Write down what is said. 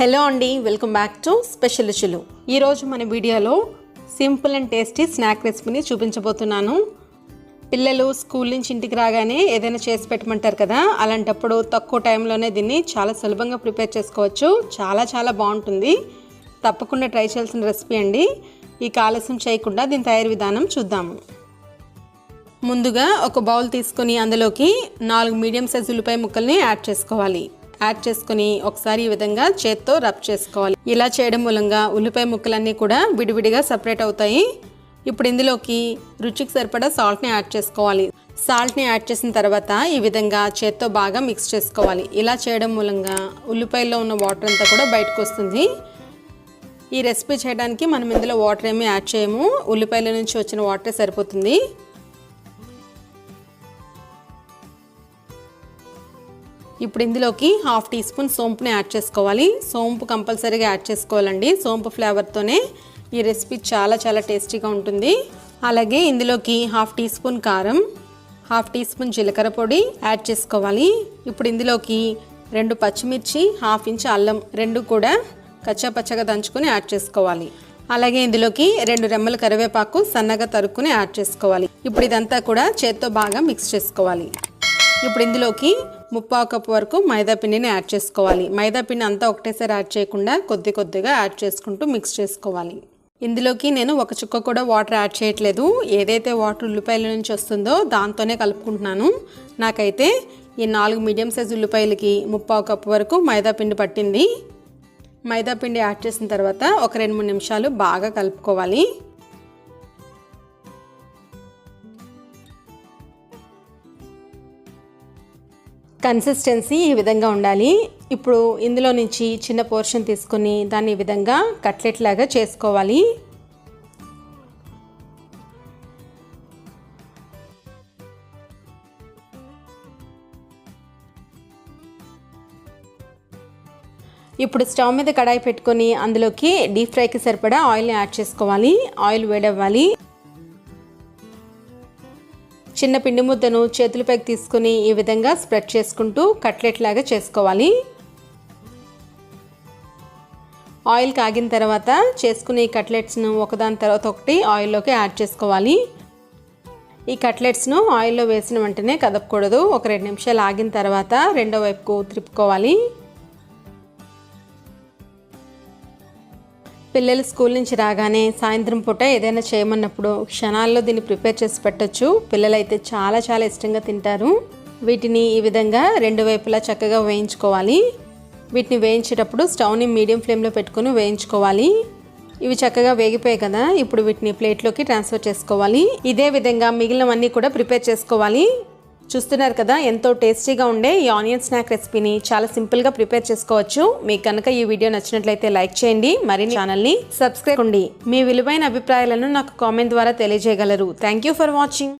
Hello అండి welcome back to special రుచులు. ఈరోజు మన వీడియోలో సింపుల్ అండ్ టేస్టీ స్నాక్ రెసిపీని చూపించబోతున్నాను. పిల్లలు స్కూల్ నుంచి ఇంటికి రాగానే ఏదైనా చేసి పెట్టమంటారు కదా అలాంటప్పుడు తక్కువ టైంలోనే దీన్ని చాలా సులభంగా ప్రిపేర్ చేసుకోవచ్చు. చాలా చాలా బాగుంటుంది. తప్పకుండా ట్రై చేయాల్సిన రెసిపీ అండి. ఈ ఆలస్యం చేయకుండా దీని తయారీ విధానం చూద్దాము ముందుగా ఒక బౌల్ తీసుకొని అందులోకి నాలుగు మీడియం సైజ్ ఉల్లిపాయ ముక్కల్ని యాడ్ చేసుకోవాలి. యాడ్ చేసుకొని ఒకసారి ఈ విధంగా చేత్తో రబ్ చేసుకోవాలి. ఇలా చేయడం మూలంగా ఉల్లిపాయ ముక్కలన్నీ కూడా విడివిడిగా సపరేట్ అవుతాయి. ఇప్పుడు ఇందులోకి రుచికి సరిపడా సాల్ట్ని యాడ్ చేసుకోవాలి. సాల్ట్ని యాడ్ చేసిన తర్వాత ఈ విధంగా చేత్తో బాగా మిక్స్ చేసుకోవాలి. ఇలా చేయడం మూలంగా ఉల్లిపాయల్లో ఉన్న వాటర్ అంతా కూడా బయటకు వస్తుంది. ఈ రెసిపీ చేయడానికి మనం ఇందులో వాటర్ ఏమీ యాడ్ చేయము. ఉల్లిపాయల నుంచి వచ్చిన వాటరే సరిపోతుంది. ఇప్పుడు ఇందులోకి హాఫ్ టీ స్పూన్ సోంపుని యాడ్ చేసుకోవాలి. సోంపు కంపల్సరీగా యాడ్ చేసుకోవాలండి. సోంపు ఫ్లేవర్తోనే ఈ రెసిపీ చాలా చాలా టేస్టీగా ఉంటుంది. అలాగే ఇందులోకి హాఫ్ టీ స్పూన్ కారం హాఫ్ టీ స్పూన్ జీలకర్ర పొడి యాడ్ చేసుకోవాలి. ఇప్పుడు ఇందులోకి రెండు పచ్చిమిర్చి హాఫ్ ఇంచ్ అల్లం రెండు కూడా కచ్చా పచ్చగా దంచుకొని యాడ్ చేసుకోవాలి. అలాగే ఇందులోకి రెండు రెమ్మల కరివేపాకు సన్నగా తరుక్కుని యాడ్ చేసుకోవాలి. ఇప్పుడు ఇదంతా కూడా చేత్తో బాగా మిక్స్ చేసుకోవాలి. ఇప్పుడు ఇందులోకి ముప్పావు కప్పు వరకు మైదా పిండిని యాడ్ చేసుకోవాలి. మైదా పిండి అంతా ఒకటేసారి యాడ్ చేయకుండా కొద్ది కొద్దిగా యాడ్ చేసుకుంటూ మిక్స్ చేసుకోవాలి. ఇందులోకి నేను ఒక చుక్క కూడా వాటర్ యాడ్ చేయట్లేదు. ఏదైతే వాటర్ ఉల్లిపాయల నుంచి వస్తుందో దాంతోనే కలుపుకుంటున్నాను. నాకైతే ఈ నాలుగు మీడియం సైజ్ ఉల్లిపాయలకి ముప్పావు కప్పు వరకు మైదా పిండి పట్టింది. మైదా పిండి యాడ్ చేసిన తర్వాత ఒక రెండు మూడు నిమిషాలు బాగా కలుపుకోవాలి. కన్సిస్టెన్సీ ఈ విధంగా ఉండాలి. ఇప్పుడు ఇందులో నుంచి చిన్న పోర్షన్ తీసుకొని దాన్ని ఈ విధంగా కట్లెట్ లాగా చేసుకోవాలి. ఇప్పుడు స్టవ్ మీద కడాయి పెట్టుకొని అందులోకి డీప్ ఫ్రైకి సరిపడా ఆయిల్ని యాడ్ చేసుకోవాలి. ఆయిల్ వేడవ్వాలి. చిన్న పిండి ముద్దను చేతులపైకి తీసుకుని ఈ విధంగా స్ప్రెడ్ చేసుకుంటూ కట్లెట్ లాగా చేసుకోవాలి. ఆయిల్ కాగిన తర్వాత చేసుకునే ఈ కట్లెట్స్ను ఒకదాని తర్వాత ఒకటి ఆయిల్లోకి యాడ్ చేసుకోవాలి. ఈ కట్లెట్స్ను ఆయిల్లో వేసిన వెంటనే కదపకూడదు. ఒక రెండు నిమిషాలు ఆగిన తర్వాత రెండో వైపుకు త్రిప్పుకోవాలి పిల్లలు స్కూల్ నుంచి రాగానే సాయంత్రం పూట ఏదైనా చేయమన్నప్పుడు క్షణాల్లో దీన్ని ప్రిపేర్ చేసి పెట్టచ్చు. పిల్లలైతే చాలా చాలా ఇష్టంగా తింటారు. వీటిని ఈ విధంగా రెండు వైపులా చక్కగా వేయించుకోవాలి. వీటిని వేయించేటప్పుడు స్టవ్ని మీడియం ఫ్లేమ్లో పెట్టుకుని వేయించుకోవాలి. ఇవి చక్కగా వేగిపోయాయి కదా ఇప్పుడు వీటిని ప్లేట్లోకి ట్రాన్స్ఫర్ చేసుకోవాలి. ఇదే విధంగా మిగిలినవన్నీ కూడా ప్రిపేర్ చేసుకోవాలి. చూస్తున్నారు కదా ఎంతో టేస్టీగా ఉండే ఈ ఆనియన్ స్నాక్ రెసిపీని చాలా సింపుల్గా ప్రిపేర్ చేసుకోవచ్చు. మీకు కనుక ఈ వీడియో నచ్చినట్లయితే లైక్ చేయండి మరిన్ని ఛానల్ని సబ్స్క్రైబ్ అండి మీ విలువైన అభిప్రాయాలను నాకు కామెంట్ ద్వారా తెలియజేయగలరు. Thank you for watching